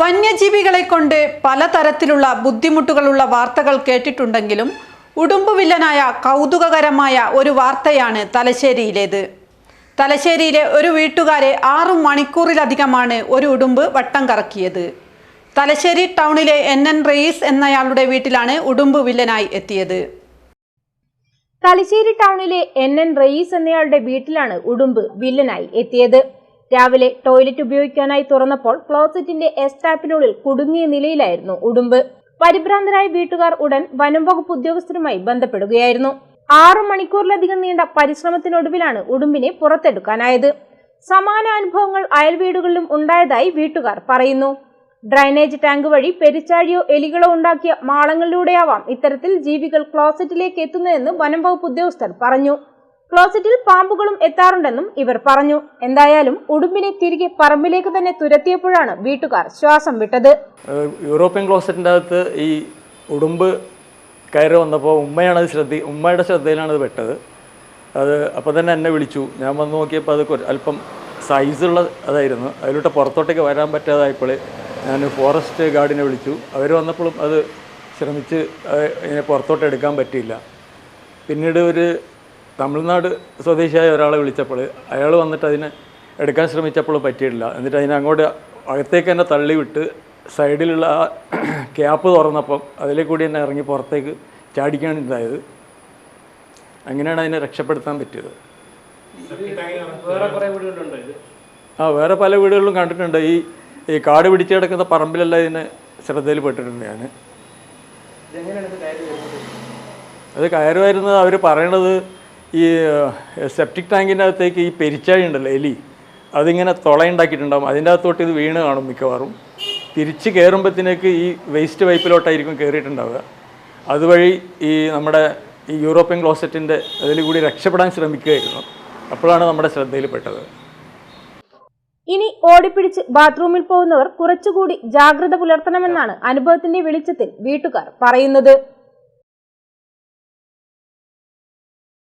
വന്യജീവികളെ കൊണ്ട് പലതരത്തിലുള്ള ബുദ്ധിമുട്ടുകളുള്ള വാർത്തകൾ കേട്ടിട്ടുണ്ടെങ്കിലും ഉടുമ്പുവില്ലനായ കൗതുകകരമായ ഒരു വാർത്തയാണ് തലശ്ശേരിയിലേത്. തലശ്ശേരിയിലെ ഒരു വീട്ടുകാരെ ആറു മണിക്കൂറിലധികമാണ് ഒരു ഉടുമ്പ് വട്ടം കറക്കിയത്. തലശ്ശേരി ടൗണിലെ എൻ. എൻ. റെയ്സ് എന്നയാളുടെ വീട്ടിലാണ് ഉടുമ്പ് വില്ലനായി എത്തിയത്. തലശ്ശേരി ടൗണിലെ എൻ. എൻ. റെയ്സ് എന്നയാളുടെ വീട്ടിലാണ് ഉടുമ്പ് വില്ലനായി എത്തിയത്. രാവിലെ ടോയ്ലറ്റ് ഉപയോഗിക്കാനായി തുറന്നപ്പോൾ ക്ലോസറ്റിന്റെ എസ് ടാപ്പിനുള്ളിൽ കുടുങ്ങിയ നിലയിലായിരുന്നു ഉടുമ്പ്. പരിഭ്രാന്തരായ വീട്ടുകാർ ഉടൻ വനം വകുപ്പ് ഉദ്യോഗസ്ഥരുമായി ബന്ധപ്പെടുകയായിരുന്നു. ആറു മണിക്കൂറിലധികം നീണ്ട പരിശ്രമത്തിനൊടുവിലാണ് ഉടുമ്പിനെ പുറത്തെടുക്കാനായത്. സമാന അനുഭവങ്ങൾ അയൽവീടുകളിലും ഉണ്ടായതായി വീട്ടുകാർ പറയുന്നു. ഡ്രൈനേജ് ടാങ്ക് വഴി പെരിച്ചാഴിയോ എലികളോ ഉണ്ടാക്കിയ മാളങ്ങളിലൂടെയാവാം ഇത്തരത്തിൽ ജീവികൾ ക്ലോസറ്റിലേക്ക് എത്തുന്നതെന്ന് വനം വകുപ്പ് ഉദ്യോഗസ്ഥർ പറഞ്ഞു. ക്ലോസറ്റിൽ പാമ്പുകളും എത്താറുണ്ടെന്നും ഇവർ പറഞ്ഞു. എന്തായാലും ഉടുമ്പിനെ തിരികെ പറമ്പിലേക്ക് തന്നെ തുരത്തിയപ്പോഴാണ് വീട്ടുകാർ ശ്വാസം വിട്ടത്. യൂറോപ്യൻ ക്ലോസറ്റിന്റെ അകത്ത് ഈ ഉടുമ്പ് കയറി വന്നപ്പോൾ ഉമ്മയാണ് അത് ശ്രദ്ധി ഉമ്മയുടെ ശ്രദ്ധയിലാണ് അത് പെട്ടത്. അത് അപ്പോൾ തന്നെ എന്നെ വിളിച്ചു. ഞാൻ വന്ന് നോക്കിയപ്പോൾ അത് അല്പം സൈസുള്ള അതായിരുന്നു. അതിലോട്ട് പുറത്തോട്ടേക്ക് വരാൻ പറ്റാതായപ്പോൾ ഞാൻ ഫോറസ്റ്റ് ഗാർഡിനെ വിളിച്ചു. അവർ വന്നപ്പോഴും അത് ശ്രമിച്ച് പുറത്തോട്ട് എടുക്കാൻ പറ്റിയില്ല. പിന്നീട് ഒരു തമിഴ്നാട് സ്വദേശിയായ ഒരാളെ വിളിച്ചപ്പോൾ അയാൾ വന്നിട്ട് അതിനെ എടുക്കാൻ ശ്രമിച്ചപ്പോൾ പറ്റിയിട്ടില്ല. എന്നിട്ട് അതിനെ അങ്ങോട്ട് അകത്തേക്ക് തന്നെ തള്ളിവിട്ട് സൈഡിലുള്ള ആ ക്യാപ്പ് തുറന്നപ്പം അതിലെ കൂടി തന്നെ ഇറങ്ങി പുറത്തേക്ക് ചാടിക്കാണ് ഉണ്ടായത് അങ്ങനെയാണ് അതിനെ രക്ഷപ്പെടുത്താൻ പറ്റിയത്. ആ വേറെ പല വീടുകളിലും കണ്ടിട്ടുണ്ട്. ഈ ഈ കാട് പിടിച്ച് കിടക്കുന്ന പറമ്പിലെല്ലാം ഇതിനെ ശ്രദ്ധയിൽപ്പെട്ടിട്ടുണ്ട് ഞാൻ. അത് കയറുമായിരുന്നത് അവർ പറയണത് ഈ സെപ്റ്റിക് ടാങ്കിന്റെ അകത്തേക്ക് ഈ പെരിച്ചാഴി ഉണ്ടല്ലോ എലി അതിങ്ങനെ തുളയുണ്ടാക്കിയിട്ടുണ്ടാകും അതിന്റെ അകത്തോട്ട് ഇത് വീണ് കാണും മിക്കവാറും. തിരിച്ച് കയറുമ്പോഴത്തേക്ക് ഈ വേസ്റ്റ് പൈപ്പിലോട്ടായിരിക്കും കയറിയിട്ടുണ്ടാവുക അതുവഴി ഈ നമ്മുടെ ഈ യൂറോപ്യൻ ക്ലോസറ്റിന്റെ അതിൽ കൂടി രക്ഷപ്പെടാൻ ശ്രമിക്കുകയായിരുന്നു. അപ്പോഴാണ് നമ്മുടെ ശ്രദ്ധയിൽപ്പെട്ടത്. ഇനി ഓടിപ്പിടിച്ച് ബാത്റൂമിൽ പോകുന്നവർ കുറച്ചുകൂടി ജാഗ്രത പുലർത്തണമെന്നാണ് അനുഭവത്തിന്റെ വെളിച്ചത്തിൽ വീട്ടുകാർ പറയുന്നത്.